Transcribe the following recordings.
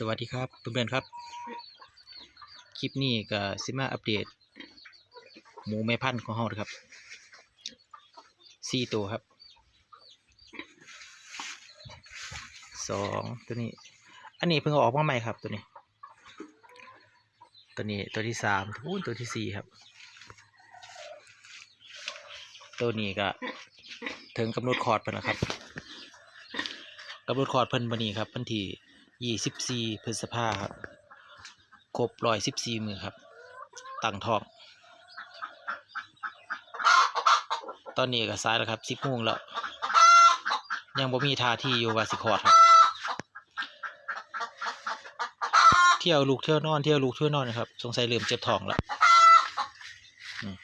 สวัสดีครับเพื่อนๆครับ คลิปนี้ก็สิมาอัปเดต หมูแม่พันธุ์ของเราครับสี่ตัวครับสองตัวนี้ อันนี้เพิ่งออกมาใหม่ครับตัวนี้ ตัวนี้ตัวที่สามทูนตัวที่สี่ครับ ตัวนี้ก็ถึงกำหนดคอร์ดเพิ่นแล้วครับกำหนดคอร์ดเพิ่นวันนี้ครับวันที่ ยี่สิบสี่พฤษภาครับ ครบร้อยสิบสี่มือครับ ตั้งทอง ตอนนี้ก็สายแล้วครับสิบโมงแล้ว ยังบ่มีท่าที่อยู่ว่าสิคลอดครับ เที่ยวลูกเที่ยวนอนเที่ยวลูกเที่ยวนอนนะครับ สงสัยเริ่มเจ็บท้องแล้วอืม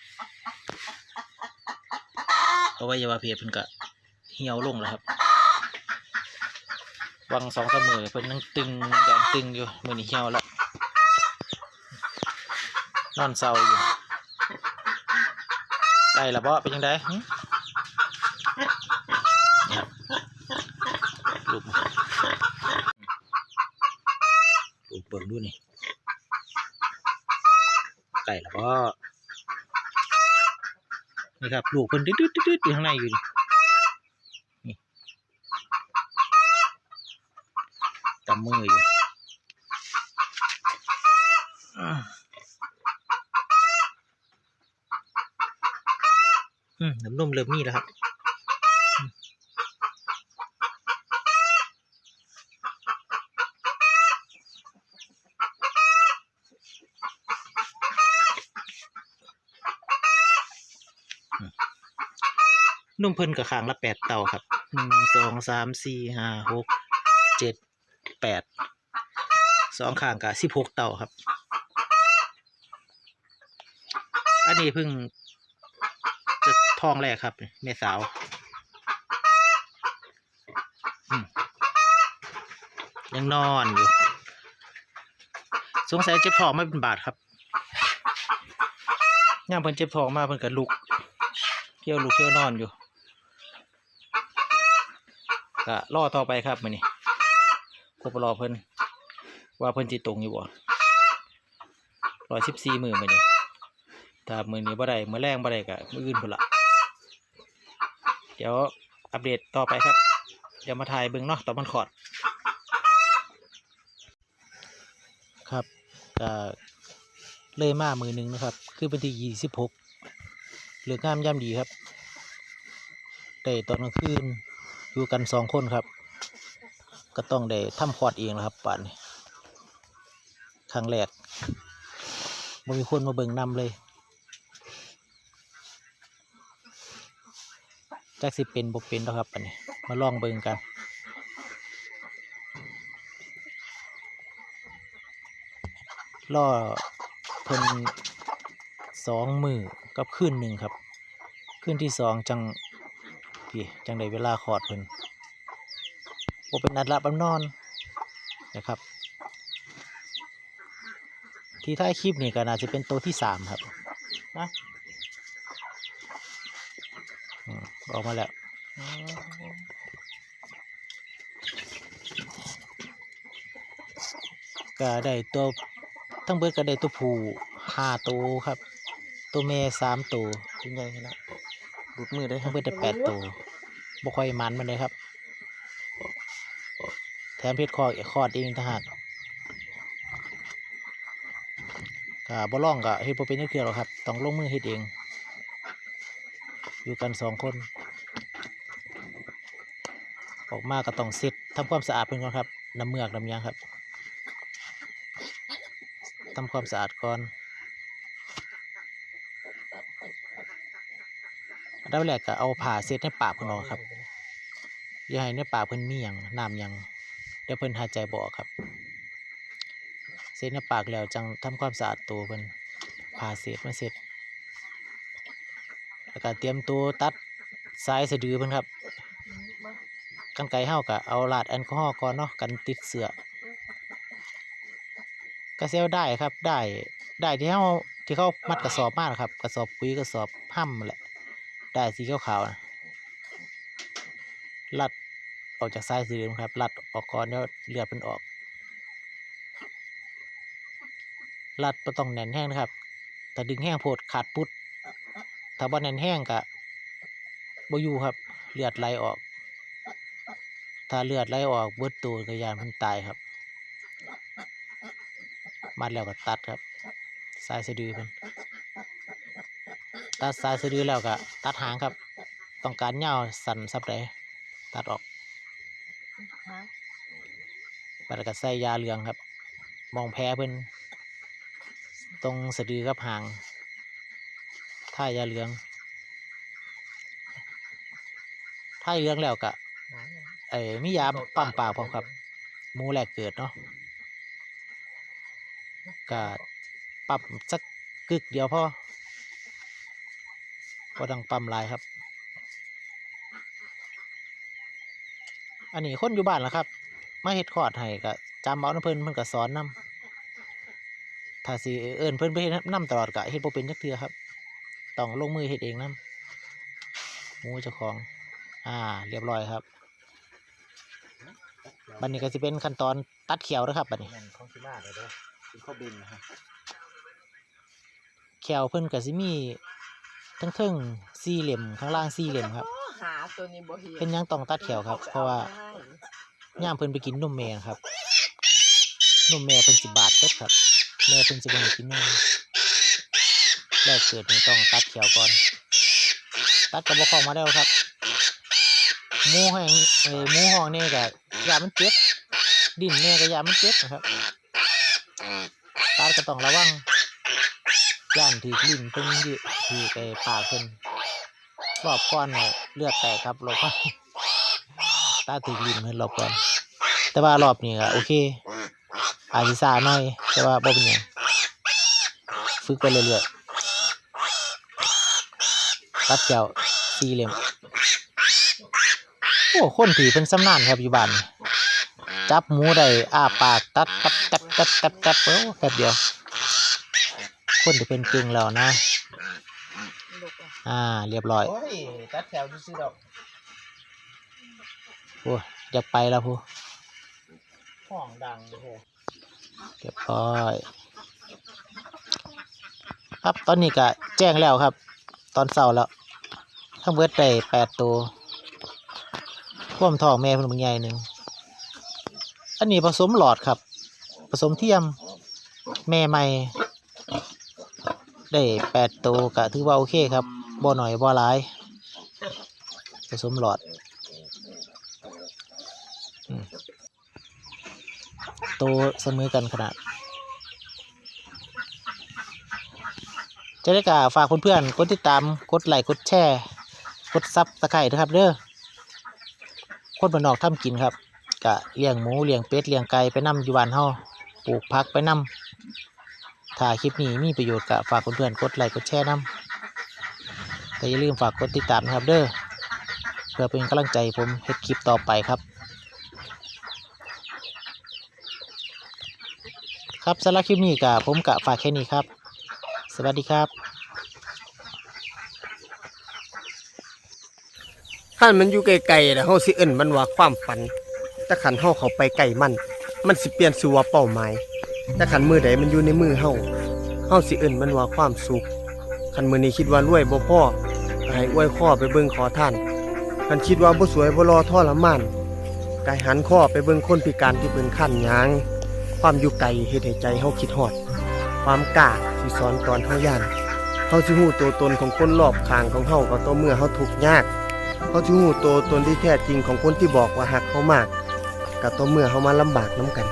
อวัยวะเพศเพิ่นก็เหี่ยวลงแล้วครับ วังสองเสมอเพิ่นยังตึงอย่างตึงอยู่มือนี้เหี่ยวแล้วนอนเศร้าอยู่ไก่ละบ่เป็นยังไงลูกลูกเบิ่งดูนี่ไก่ละบ่นี่ครับลูกเพิ่นดืดๆๆๆอยู่ข้างในอยู่นี่ กำ มืออยู่อ่าอืมน้ำนมเริ่มมีแล้วครับนุ่มเพิ่นกับขางละแปดเต่าครับหนึ่งสองสามสี่ห้าหกเจ็ด แปดสองข้างกับสิบหกเต่าครับ อันนี้เพิ่งจะทองแรกครับแม่สาวยังนอนอยู่ สงสัยเจ็บท้องไม่เป็นบาทครับย่างเพิ่นเจ็บท้องมาเพิ่นก็ลุกเที่ยวลุกเที่ยวนอนอยู่ก็รอต่อไปครับมื้อนี้ ครบรอเพิ่นว่าเพิ่นจิตรงอยู่บ่ร้อยสิบสี่มือมื้อนี้ถ้ามือนี้บ่ได้มือแรงบ่ได้ก็มืออื่นพุ่นละเดี๋ยวอัปเดตต่อไปครับ เดี๋ยวมาถ่ายเบิ่งเนาะตอนมันขอด ครับก็เลยมามือหนึ่งนะครับ คือวันที่ยี่สิบหกเหลืองามย่ำดีครับได้ตอนกลางคืนอยู่กันสองคนครับ ก็ต้องได้ทำคอดเองนะครับป่านนี้ครั้งแรกบ่มีคนมาเบิ่งนำเลยจักสิเป็นบ่เป็นแล้วครับป่านนี้มาลองเบิ่งกันล่อเพิ่นสองมือกับคืนหนึ่งครับคืนที่สองจังพี่จังได้เวลาคอดเพิ่น ผมเป็นนัดรับอันนอนนะครับ ที่ท้ายคลิปนี่ก็น่าจะเป็นตัวที่สามครับนะอืมออกมาแล้วก็ได้ตัวทั้งเบิดก็ได้ตัวผู้ห้าตัวครับ ตัวเมย์สามตัวเป็นไงนะบุดมือได้ทั้งเบิดได้แปดตัวบ่ค่อยมันมันเลยครับแถมเพชรคอคอดเองต่างหากก็บ่ล่องก็เฮ็ดบ่เป็นจักเทื่อหรอกครับ ต้องลงมือเฮ็ดเอง อยู่กันสองคน ออกมาก็ต้องเซ็ตทำความสะอาดเพิ่นก่อนครับน้ำเมือกน้ำยางครับทำความสะอาดก่อนอันดับแรกก็เอาผ้าเซ็ตในปากเพิ่นออกครับอย่าให้ในปากเพิ่นมีหยังน้ำหยัง เดี๋ยวเพิ่นหายใจบ่อครับ เสร็จในปากแล้วจังทำความสะอาดตัวเพิ่นผ่าเศษมาเสร็จแล้วก็เตรียมตัวตัดสายสะดือเพิ่นครับกันไกรเฮาก็เอาลาดแอลกอฮอล์ก่อนเนาะกันติดเสือก็เซลได้ครับได้ได้ที่เฮาที่เขามัดกระสอบมานะครับ กระสอบปุ๋ยกระสอบห้ำแหละ ได้สีขาวๆนะลัด ออกจากสายสีเหลืองครับลัดออกก่อนเดี๋ยวเลือดมันออกรัดบ่ต้องแน่นแห้งนะครับถ้าดึงแห้งโพดขาดปุ๊ดถ้าบ่แน่นแห้งก็บ่อยู่ครับเลือดไหลออก ถ้าเลือดไหลออกเบิดตัวก็ยานมันตายครับ มัดแล้วก็ตัดครับสายสะดือเพิ่นตัดสายสะดือแล้วก็ตัดหางครับ ต้องการยาสั้นสับใดตัดออก ฮะ แล้วก็ใส่ยาเหลืองครับ มองแพ้เพิ่นตรงสะดือกับหางท่ายาเหลืองท่ายาเหลืองแล้วก็เอ้ยมียาปั๊มปากพร้อมครับหมูแรกเกิดเนาะก็ปั๊มสักกึกเดียวพอก็ต้องปั๊มลายครับ อันนี้คนอยู่บ้านแล้วครับ มาเฮ็ดคอร์ดให้ก็จำเอาน้ำเพิ่นเพิ่นก็สอนนํถ้าสิเอิ้นเพิ่นไปเฮ็ดนํตลอดก็เฮ็ดบ่เป็นจักเทื่อครับต้องลงมือเฮ็ดเองนํหมูเจ้าของ อ่า เรียบร้อยครับบัดนี้ก็สิเป็นขั้นตอนตัดเขียวนะครับบัดนี้แม่นของสิมาเด้อเด้อกินข้าวบินนะฮะเขียวเพิ่นก็สิมีทั้งเทิงสี่เหลี่ยมข้างล่างสี่เหลี่ยมครับ หาตัวนี้บ่เห็นเป็นหยังต้องตัดเขียวครับ เพราะว่า ย่ามเพิ่นไปกินนมแม่ครับนมแม่เพิ่นสิบาทเบิดครับ แม่เพิ่นสิบ่ให้กินนมแรกเกิดนี่ต้องตัดเขียวก่อน ตัดกระบอกของมาแล้วครับหมูแห้งเอ้หมูห้องนี่ก็ยามันเจ็บดิ้นแม่ก็ยามันเจ็บนะครับตัดก็ต้องระวังย่านถือลิ้นเพิ่นยืถือไอ้ปากเพิ่นรอบก้อนเนี่ยเลือดแตกครับรอบก้อน ตาถือลิ้นเพิ่นรอบก่อนแต่ว่ารอบนี้ก็โอเค อาจสิซ่าหน่อยแต่ว่าบ่เป็นหยังฝึกไปเรื่อยๆตัดแก้วสี่เหลี่ยมโอ้คนถือเป็นสำนานครับอยู่บ้านจับหมูได้อ้าปากตัดตัดตัดตัดตัดตัดโอ้แป๊บเดียว คนที่เป็นเก่งแล้วนะ อ่า เรียบร้อยโอ้ยตัดแถวซื่อดอก โอ้ยอยากไปแล้วพูห้องดังโอ้โหเรียบร้อย ครับตอนนี้ก็แจ้งแล้วครับ ตอนเสาร์แล้ว ทั้งเบิดได้แปดตัวพ่วมทองแม่เพิ่นบางใหญ่หนึ่งอันนี้ผสมหลอดครับ ผสมเทียมแม่ใหม่ได้แปดตัวก็ถือว่าโอเคครับบ่หน่อยบ่หลาย ผสมหลอดอืม ตัวเสมอกันขนาดจะได้กาฝากเพื่อนๆกดติดตามกดไลค์กดแชร์ กดซับตะไคร่นะครับเด้อคนบ้านนอกทำกินครับกะเลี้ยงหมูเลี้ยงเป็ดเลี้ยงไก่ไปนํอยู่บ้านเฮาปลูกผักไปนํถ้าคลิปนี้มีประโยชน์กะฝากเพื่อนๆกดไลค์กดแชร์นํแต่อย่าลืมฝากกดติดตามนะครับเด้อเพื่อเป็นกำลังใจผมเฮ็ดคลิปต่อไปครับ ครับสำหรับคลิปนี้กะผมกะฝากแค่นี้ครับ สวัสดีครับคันมันอยู่ไกลๆแล้วเฮาสิเอิ้นมันว่าความฝันแต่คันเฮาเข้าไปใกล้มัน มันสิเปลี่ยนสู่ว่าเป้าหมายแต่คันมือใดมันอยู่ในมือเฮาเฮาสิเอิ้นมันว่าความสุขคันมือนี้คิดว่ารวยบ่พอก็ให้อวยข้อไปเบิ่งขอท่านคันคิดว่าบ่สวยบ่รอทรมานก็ให้หันข้อไปเบิ่งคนพิการที่เพิ่นคันยาง ความอยู่ไกลเฮ็ดให้ใจเฮาคิดฮอด ความกล้าที่สอนตอนเฮาย่านเฮาสิฮู้ตัวตนของคนรอบข้างของเฮาก็ต่อเมื่อเฮาทุกข์ยากเขาจะหูตัวตนที่แท้จริงของคนที่บอกว่าหักเขามากกับตัวเมื่อเขามาลำบากน้ำกัน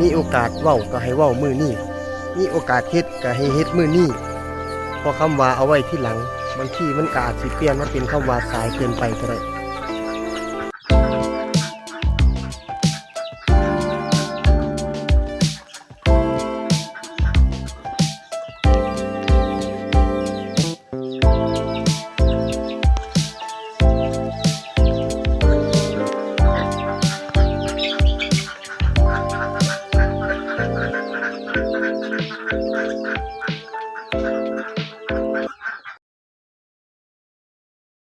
มีโอกาสเว้าก็ให้เว้ามือนี่มีโอกาสเฮ็ดก็ให้เฮ็ดมือนี่เพอคำว่าเอาไว้ที่หลังบางทีมันก็อาจสิเปลี่ยนมาเป็นคำว่าสายเกินไปก็ได้